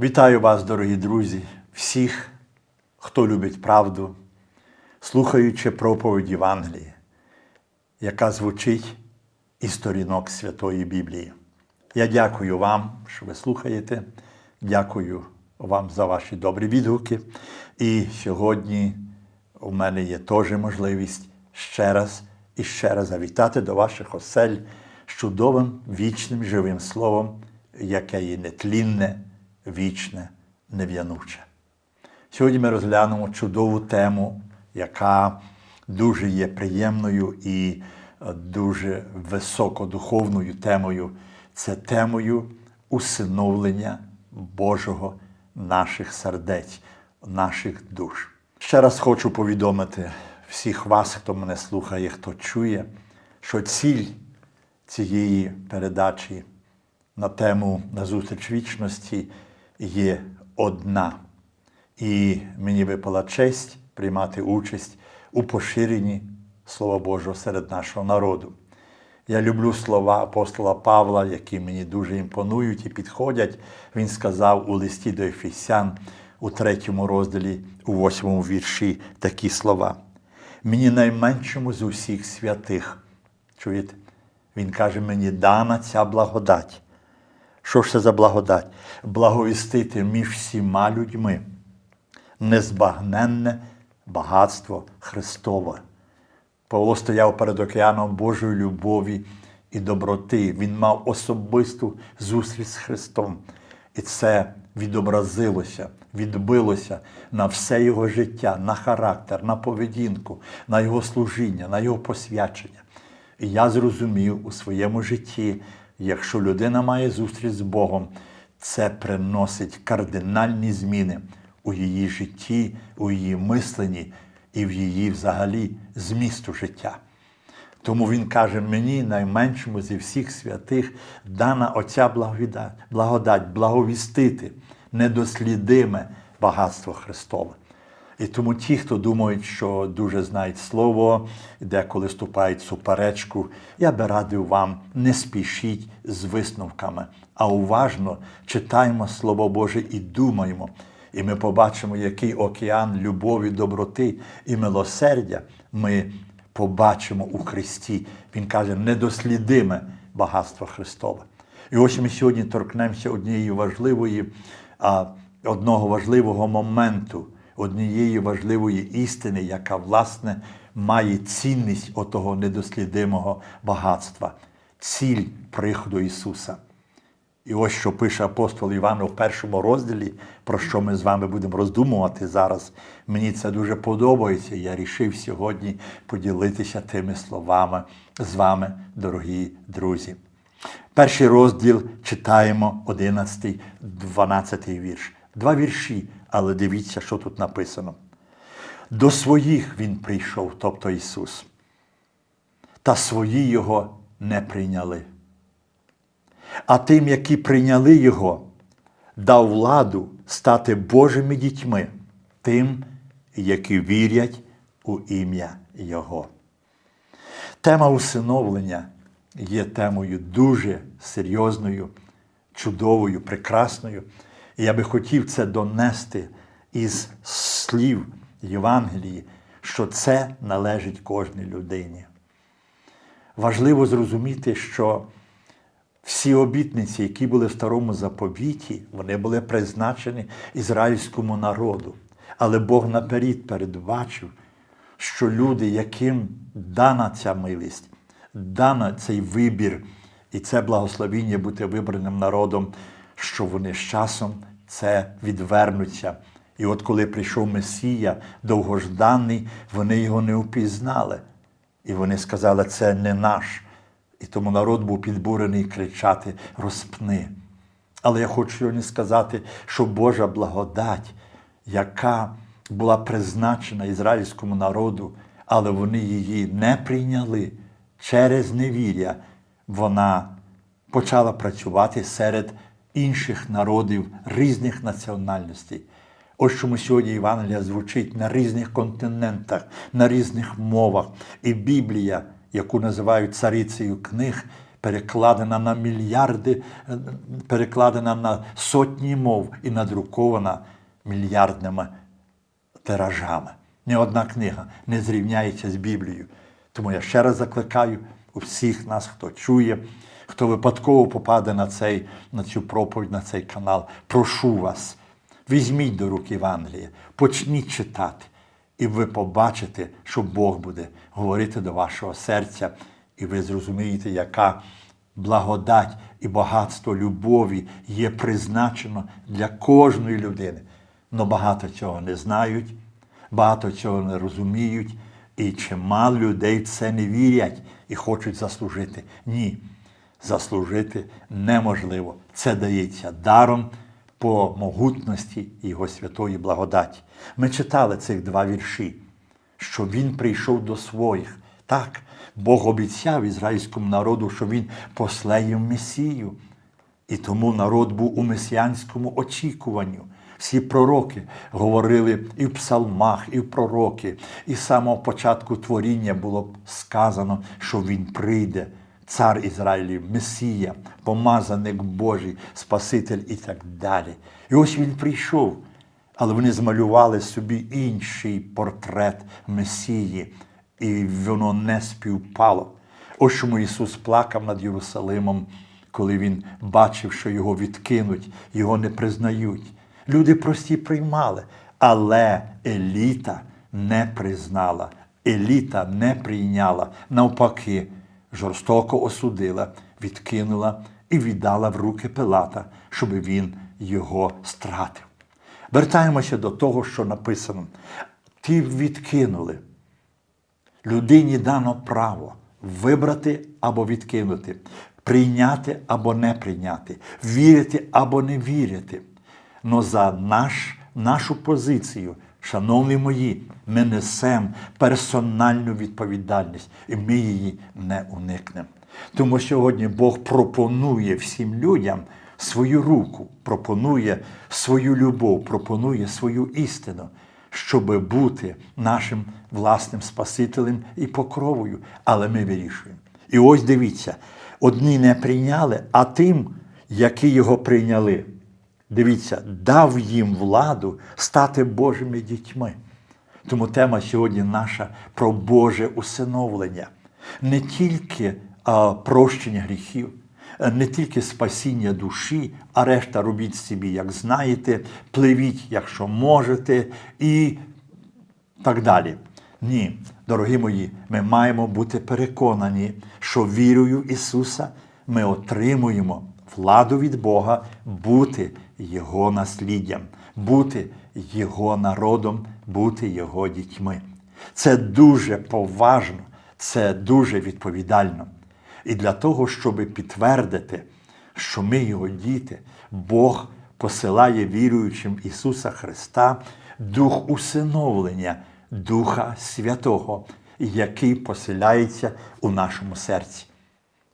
Вітаю вас, дорогі друзі, всіх, хто любить правду, слухаючи проповідь Євангелії, яка звучить із сторінок Святої Біблії. Я дякую вам, що ви слухаєте. Дякую вам за ваші добрі відгуки. І сьогодні у мене є теж можливість ще раз і ще раз завітати до ваших осель з чудовим вічним живим словом, яке є нетлінне, вічне, нев'януче. Сьогодні ми розглянемо чудову тему, яка дуже є приємною і е, дуже високодуховною темою. Це темою усиновлення Божого наших сердець, наших душ. Ще раз хочу повідомити всіх вас, хто мене слухає, хто чує, що ціль цієї передачі на тему назустріч вічності є одна. І мені випала честь приймати участь у поширенні Слова Божого серед нашого народу. Я люблю слова апостола Павла, які мені дуже імпонують і підходять. Він сказав у листі до Ефесян у третьому розділі, у восьмому вірші такі слова. Мені найменшому з усіх святих. Чуєте? Він каже, мені дана ця благодать. Що ж це за благодать? Благовістити між всіма людьми незбагненне багатство Христове. Павло стояв перед океаном Божої любові і доброти. Він мав особисту зустріч з Христом. І це відобразилося, відбилося на все його життя, на характер, на поведінку, на його служіння, на його посвячення. І я зрозумів у своєму житті, якщо людина має зустріч з Богом, це приносить кардинальні зміни у її житті, у її мисленні і в її взагалі змісту життя. Тому він каже: мені, найменшому зі всіх святих, дана оця благодать, благодать благовістити недослідиме багатство Христове. І тому ті, хто думають, що дуже знають слово, деколи вступають в суперечку, я би радив вам не спішіть з висновками, а уважно читаємо Слово Боже і думаємо. І ми побачимо, який океан любові, доброти і милосердя ми побачимо у Христі. Він каже, недослідиме багатство Христове. І ось ми сьогодні торкнемося однієї важливої, одного важливого моменту, однієї важливої істини, яка, власне, має цінність отого недослідимого багатства, ціль приходу Ісуса. І ось що пише апостол Іван у першому розділі, про що ми з вами будемо роздумувати зараз. Мені це дуже подобається. Я рішив сьогодні поділитися тими словами з вами, дорогі друзі. Перший розділ читаємо 11, 12 вірш. Два вірші, але дивіться, що тут написано. До своїх Він прийшов, тобто Ісус, та свої Його не прийняли. А тим, які прийняли Його, дав владу стати Божими дітьми, тим, які вірять у ім'я Його. Тема усиновлення є темою дуже серйозною, чудовою, прекрасною. Я би хотів це донести із слів Євангелії, що це належить кожній людині. Важливо зрозуміти, що всі обітниці, які були в старому заповіті, вони були призначені ізраїльському народу. Але Бог наперед передбачив, що люди, яким дана ця милість, дана цей вибір і це благословіння бути вибраним народом, що вони з часом це відвернуться. І от коли прийшов Месія, довгожданий, вони його не впізнали. І вони сказали, це не наш. І тому народ був підбурений кричати розпни. Але я хочу сьогодні сказати, що Божа благодать, яка була призначена ізраїльському народу, але вони її не прийняли через невір'я, вона почала працювати серед інших народів різних національностей. Ось чому сьогодні Євангелія звучить на різних континентах, на різних мовах. І Біблія, яку називають царицею книг, перекладена на мільярди, перекладена на сотні мов і надрукована мільярдними тиражами. Ні одна книга не зрівняється з Біблією. Тому я ще раз закликаю усіх нас, хто чує, хто випадково попаде на, цей, на цю проповідь, на цей канал. Прошу вас, візьміть до рук Євангеліє, почніть читати, і ви побачите, що Бог буде говорити до вашого серця, і ви зрозумієте, яка благодать і багатство любові є призначено для кожної людини. Но багато цього не знають, багато цього не розуміють, і чимало людей в це не вірять і хочуть заслужити. Ні, заслужити неможливо. Це дається даром по могутності Його святої благодаті. Ми читали цих два вірші, що Він прийшов до своїх. Так, Бог обіцяв ізраїльському народу, що Він после їм Месію. І тому народ був у месіанському очікуванню. Всі пророки говорили і в псалмах, і в пророки, і з самого початку творіння було сказано, що він прийде, цар Ізраїлів, Месія, помазаник Божий, Спаситель і так далі. І ось він прийшов, але вони змалювали собі інший портрет Месії, і воно не співпало. Ось чому Ісус плакав над Єрусалимом, коли Він бачив, що його відкинуть, його не признають. Люди прості приймали, але еліта не признала, еліта не прийняла. Навпаки, жорстоко осудила, відкинула і віддала в руки Пилата, щоб він його стратив. Вертаємося до того, що написано. Ті відкинули. Людині дано право вибрати або відкинути, прийняти або не прийняти, вірити або не вірити. Но за наш, нашу позицію, шановні мої, ми несемо персональну відповідальність, і ми її не уникнемо. Тому сьогодні Бог пропонує всім людям свою руку, пропонує свою любов, пропонує свою істину, щоб бути нашим власним Спасителем і покровою. Але ми вирішуємо. І ось дивіться, одні не прийняли, а тим, які його прийняли. Дивіться, дав їм владу стати Божими дітьми. Тому тема сьогодні наша про Боже усиновлення. Не тільки а, прощення гріхів, не тільки спасіння душі, а решта робіть собі, як знаєте, пливіть, якщо можете, і так далі. Ні, дорогі мої, ми маємо бути переконані, що вірою Ісуса ми отримуємо владу від Бога бути Його насліддям, бути Його народом, бути Його дітьми. Це дуже поважно, це дуже відповідально. І для того, щоб підтвердити, що ми Його діти, Бог посилає віруючим Ісуса Христа дух усиновлення, Духа Святого, який поселяється у нашому серці.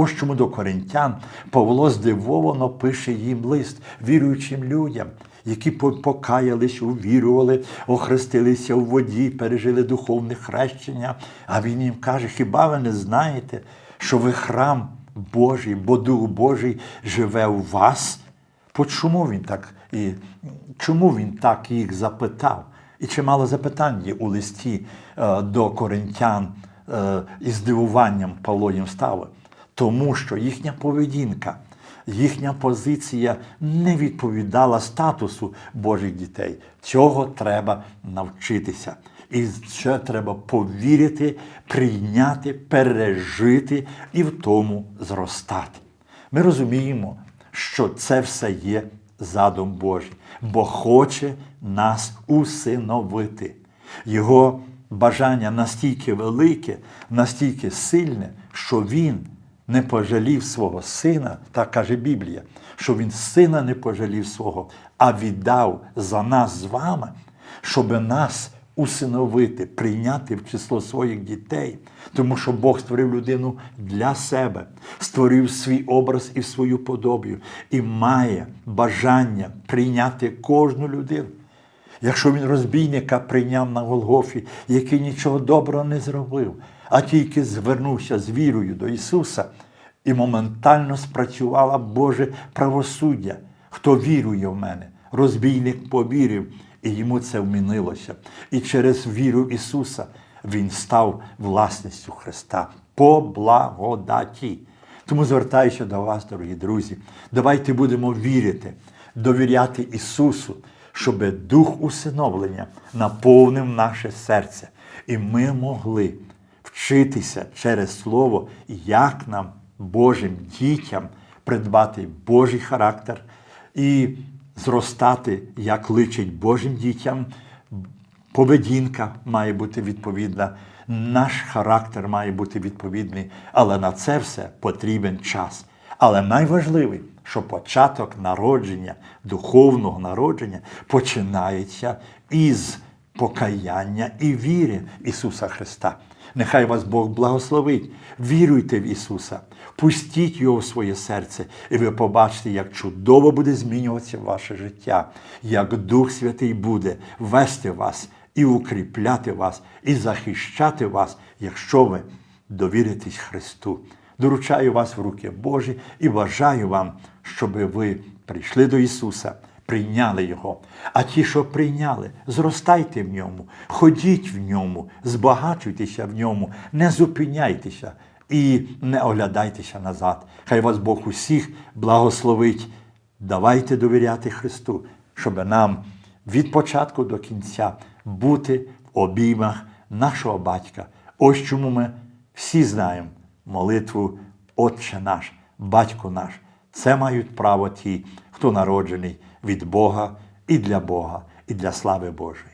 Ось чому до коринтян Павло здивовано пише їм лист віруючим людям, які покаялись, увірували, охрестилися у воді, пережили духовне хрещення. А він їм каже: хіба ви не знаєте, що ви храм Божий, бо Дух Божий живе у вас? По чому він так і чому він так їх запитав? І чимало запитань є у листі е, до коринтян е, із здивуванням Павло їм ставив. Тому що їхня поведінка, їхня позиція не відповідала статусу Божих дітей. Цього треба навчитися. І це треба повірити, прийняти, пережити і в тому зростати. Ми розуміємо, що це все є задум Божий, бо хоче нас усиновити. Його бажання настільки велике, настільки сильне, що Він не пожалів свого сина, так каже Біблія, що він сина не пожалів свого, а віддав за нас з вами, щоб нас усиновити, прийняти в число своїх дітей, тому що Бог створив людину для себе, створив свій образ і свою подобію, і має бажання прийняти кожну людину. Якщо він розбійника прийняв на Голгофі, який нічого доброго не зробив, а тільки звернувся з вірою до Ісуса, і моментально спрацювало Боже правосуддя. Хто вірує в мене, розбійник повірив, і йому це вмінилося. І через віру Ісуса Він став власністю Христа по благодаті. Тому звертаюся до вас, дорогі друзі, давайте будемо вірити, довіряти Ісусу, щоб дух усиновлення наповнив наше серце, і ми могли вчитися через Слово, як нам, Божим дітям, придбати Божий характер і зростати, як личить Божим дітям. Поведінка має бути відповідна, наш характер має бути відповідний, але на це все потрібен час. Але найважливіше, що початок народження, духовного народження починається із покаяння і віри Ісуса Христа. Нехай вас Бог благословить. Віруйте в Ісуса, пустіть Його в своє серце, і ви побачите, як чудово буде змінюватися ваше життя, як Дух Святий буде вести вас і укріпляти вас, і захищати вас, якщо ви довіритесь Христу. Доручаю вас в руки Божі і бажаю вам, щоб ви прийшли до Ісуса, прийняли Його. А ті, що прийняли, зростайте в ньому, ходіть в ньому, збагачуйтеся в ньому, не зупиняйтеся і не оглядайтеся назад. Хай вас Бог усіх благословить. Давайте довіряти Христу, щоб нам від початку до кінця бути в обіймах нашого батька. Ось чому ми всі знаємо молитву Отче наш, Батько наш. Це мають право ті, хто народжений від Бога і для Бога, і для слави Божої.